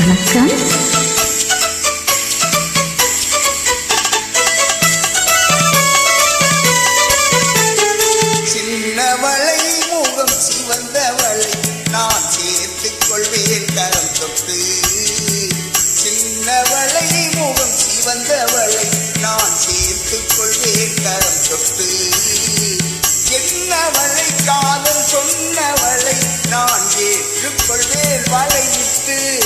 வணக்கம். சின்னவளை முகம் சிவந்தவளை நான் சேர்த்துக் கொள்வேன் கரம் தொட்டு. சின்னவளை முகம் சிவந்தவளை நான் சேர்த்துக் கொள்வேன் கரம் தொட்டு. என்னவளை காதல் சொன்னவளை நான் ஏற்றுக்கொள்வேன் வளையிட்டு.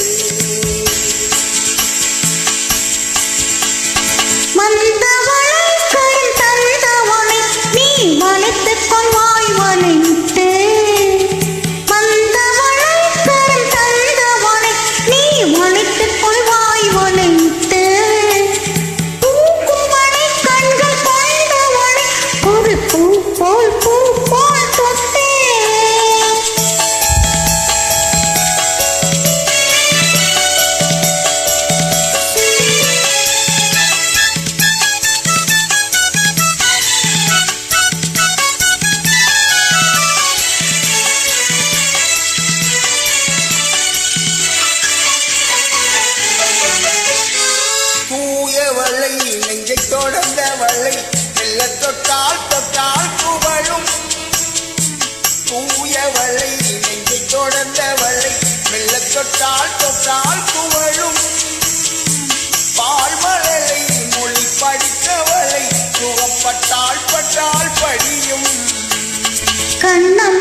தொட்டால் தொட்டால் புகழும். தூயவளை நெஞ்சை தொடர்ந்தவளை மெல்ல தொட்டால் தொட்டால் புகழும். பால்மலரை மொழி படித்தவளை சுகப்பட்டால் பட்டால் படியும். கண்ணம்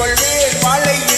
ஏற்றுக்கொள்வேன் மழையிட்டு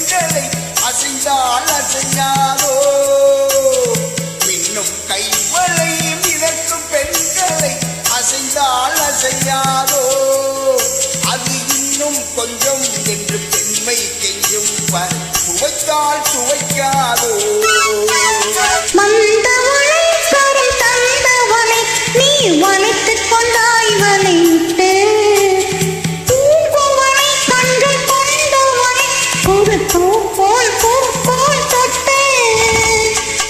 மிதக்கும் பெண்களை அசைந்தால் அசையாதோ? பின்னும் கைவளை மிதக்கும் பெண்களை அசைந்தால் அசையாதோ? அது இன்னும் கொஞ்சம் என்று பெண்மை கெஞ்சும் வரை சுவைத்தால் சுவைக்காதோ மந்தவளை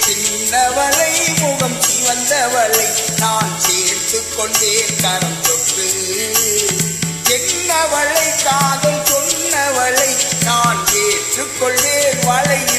சின்னவளை முகம் சிவந்தவளை நான் சேர்த்து கொண்டேன் கரம் தொட்டு. என்னவளை காதல் சொன்னவளை நான் ஏற்றுக்கொள்வேன் வளையிட்டு